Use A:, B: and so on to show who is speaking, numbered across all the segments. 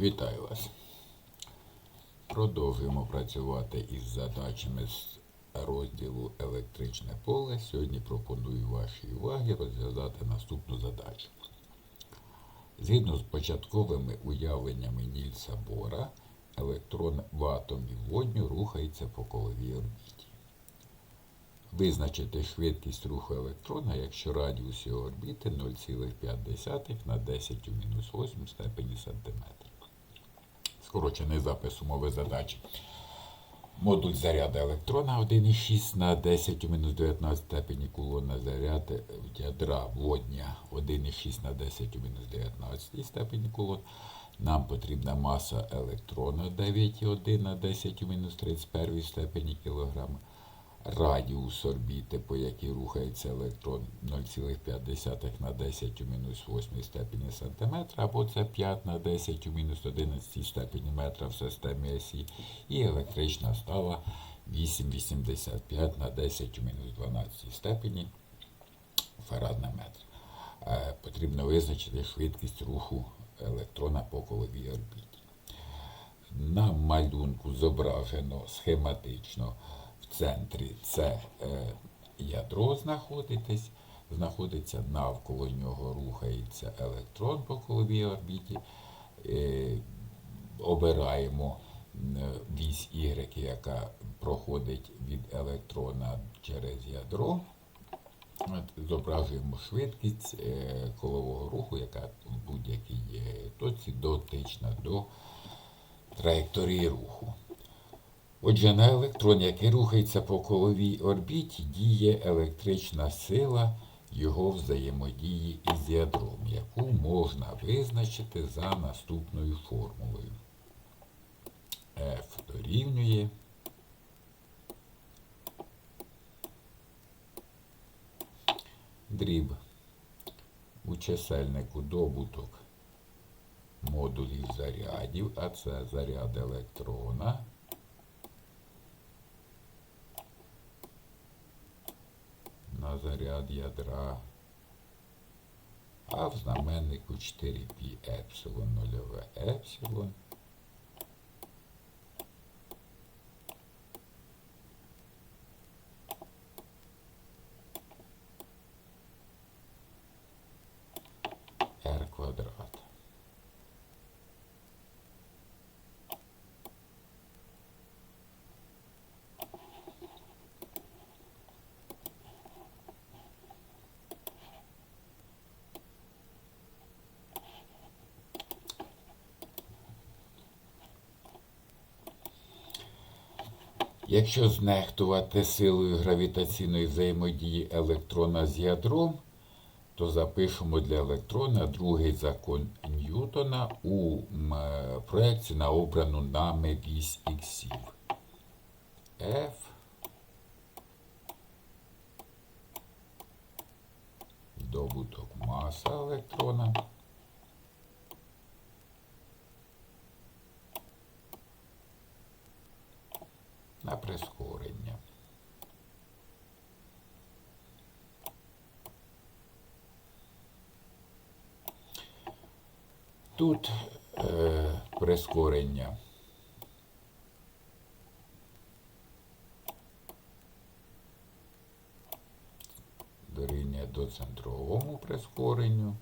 A: Вітаю вас. Продовжуємо працювати із задачами з розділу електричне поле. Сьогодні пропоную вашій увазі розв'язати наступну задачу. Згідно з початковими уявленнями Нільса Бора, електрон в атомі водню рухається по коловій орбіті. Визначити швидкість руху електрона, якщо радіус його орбіти 0,5 на 10 у мінус 8 степені сантиметра. Скорочений запис умови задачі. Модуль заряду електрона 1,6 на 10 у мінус 19 степені кулона заряд ядра водня 1,6 на 10 у мінус 19 степені кулон. Нам потрібна маса електрона 9,1 на 10 у мінус 31 степені кілограма. Радіус орбіти, по якій рухається електрон 0,5 на 10 у мінус 8 степені сантиметра, або це 5 на 10 у мінус 11 степені метра в системі осі, і електрична стала 8,85 на 10 у мінус 12 степені фарад на метр. Е, Потрібно визначити швидкість руху електрона по коловій орбіті. На малюнку зображено схематично в центрі це е, ядро знаходитесь, знаходиться навколо нього рухається електрон по коловій орбіті. Е, обираємо вісь Y, яка проходить від електрона через ядро. Зображуємо швидкість е, колового руху, яка в будь-якій е, точці дотична до траєкторії руху. Отже, на електрон, який рухається по коловій орбіті, діє електрична сила його взаємодії із ядром, яку можна визначити за наступною формулою. F дорівнює дріб у чисельнику добуток модулів зарядів, а це заряд електрона. На заряд ядра, а в знаменнику 4π ε нульове епсилон. r квадрат. Якщо знехтувати силою гравітаційної взаємодії електрона з ядром, то запишемо для електрона другий закон Ньютона у проєкції на обрану нами вісь іксів. F добуток маса електрона. на прискорення. Тут е, прискорення до центровому прискоренню.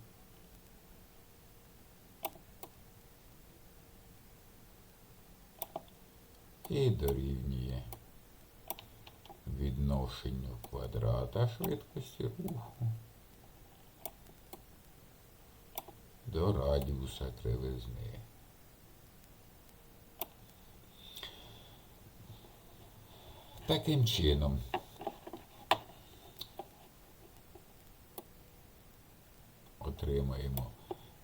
A: І дорівнює відношенню квадрата швидкості руху до радіуса кривизни. Таким чином отримаємо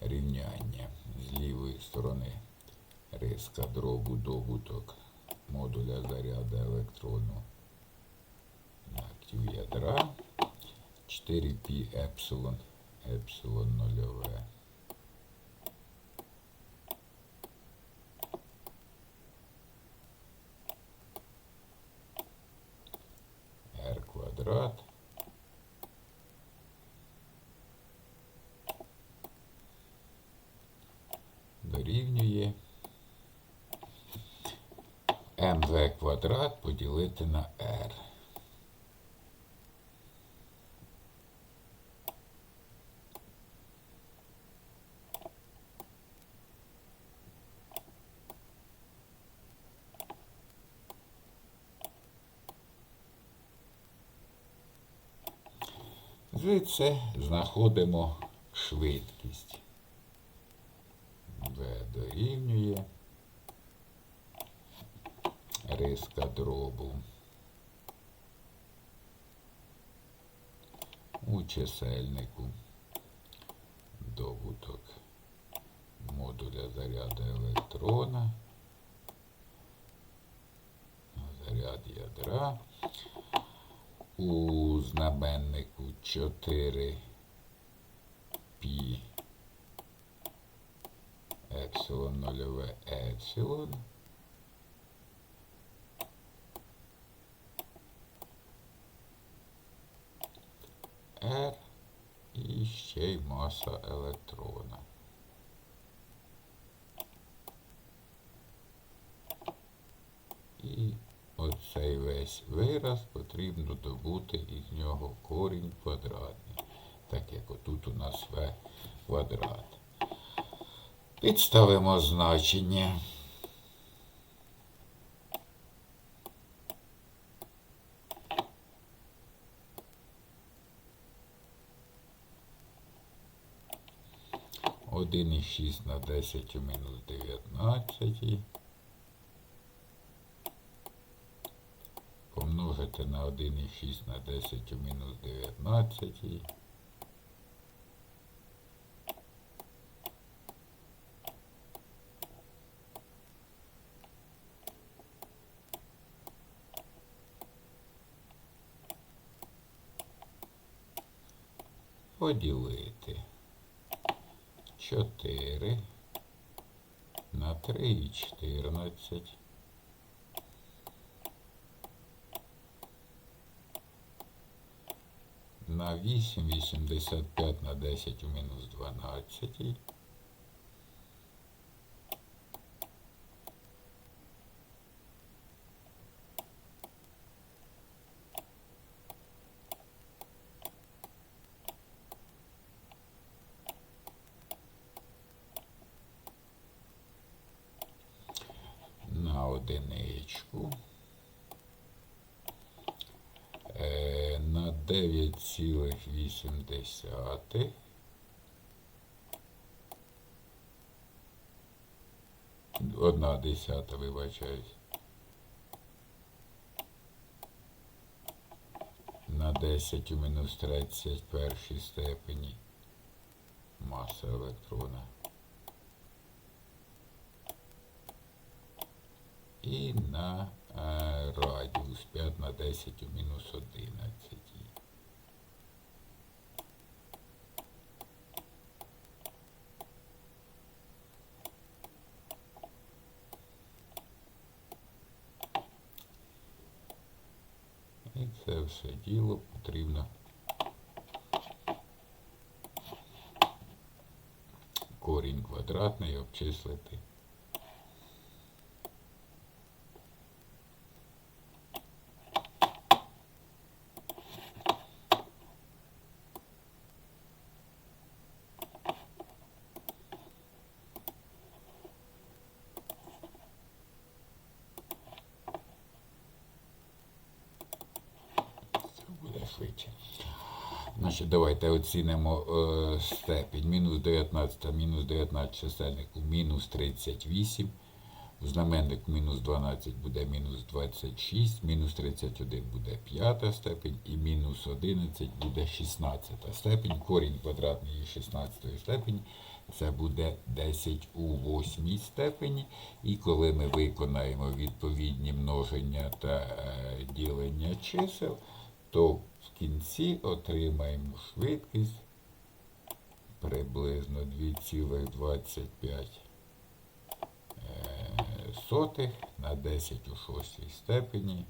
A: рівняння з лівої сторони риска дробу добуток модуля заряду електрону на Q ядра 4π епсилон епсилон нульове. R квадрат дорівнює МВ квадрат поділити на R. Звідси знаходимо швидкість. В дорівнює риска дробу. У чисельнику добуток модуля заряду електрона, заряд ядра. У знаменнику 4 пі епсилон нульове епсилон. R і ще й маса електрона. І оцей весь вираз потрібно добути із нього корінь квадратний, так як отут у нас В квадрат. Підставимо значення. Один і шість на десять у мінус дев'ятнадцятій. Помножити на 1,6 на 10 у мінус 19. Поділити 4 на 3 і 14. на 8, 85 на 10 у мінус 12. На одиничку. Е, на 9,8. Одна десята, вибачаюсь. На 10 у мінус 31 степені маса електрона. І на е, радіус 5 на 10 у мінус 11. І це все діло потрібно корінь квадратний обчислити. Це буде швидше. Значить, давайте оцінимо е, степінь. Мінус 19, мінус 19 чисельнику, мінус 38. У знаменнику мінус 12 буде мінус 26, мінус 31 буде 5 степень і мінус 11 буде 16 степень. Корінь квадратний 16 степені це буде 10 у 8 степені. І коли ми виконаємо відповідні множення та е, ділення чисел, то кінці отримаємо швидкість приблизно 2,25 сотих на 10 у 6 степені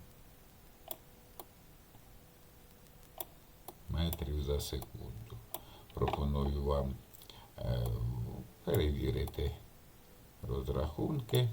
A: метрів за секунду. Пропоную вам е, перевірити розрахунки.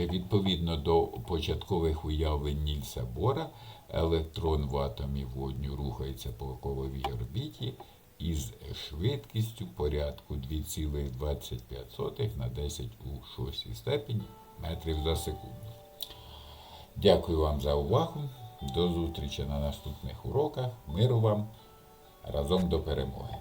A: Отже, відповідно до початкових уявлень Нільса Бора, електрон в атомі водню рухається по коловій орбіті із швидкістю порядку 2,25 на 10 у 6 степені метрів за секунду. Дякую вам за увагу. До зустрічі на наступних уроках. Миру вам разом до перемоги.